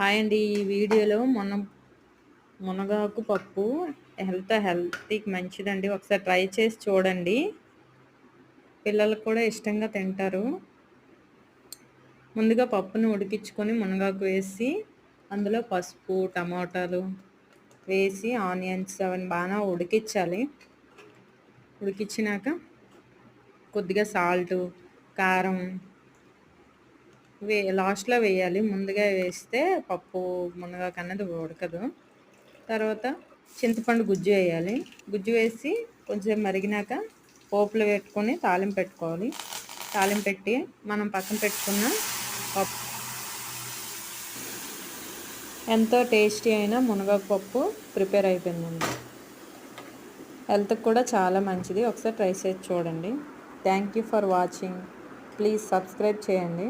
Hi అండి. ఈ వీడియోలో మొన్న మునగాకు పప్పు హెల్త్ హెల్తీకి మంచిదండి. ఒకసారి ట్రై చేసి చూడండి. పిల్లలకు కూడా ఇష్టంగా తింటారు. ముందుగా పప్పును ఉడికించుకొని మునగాకు వేసి అందులో పసుపు టమాటాలు వేసి ఆనియన్స్ అవన్నీ బాగా ఉడికించాలి. ఉడికించినాక కొద్దిగా సాల్టు కారం వే లాస్ట్లో వేయాలి. ముందుగా వేస్తే పప్పు మునగాకు అన్నది ఉడకదు. తర్వాత చింతపండు గుజ్జు వేయాలి. గుజ్జు వేసి కొంచెం మరిగినాక పోపులు పెట్టుకొని తాలింపు పెట్టుకోవాలి. తాలింపు పెట్టి మనం పక్కన పెట్టుకున్న పప్పు. ఎంతో టేస్టీ అయిన మునగాకు పప్పు ప్రిపేర్ అయిపోయిందండి. హెల్త్కి కూడా చాలా మంచిది. ఒకసారి ట్రై చేసి చూడండి. Thank you for watching. Please subscribe చేయండి.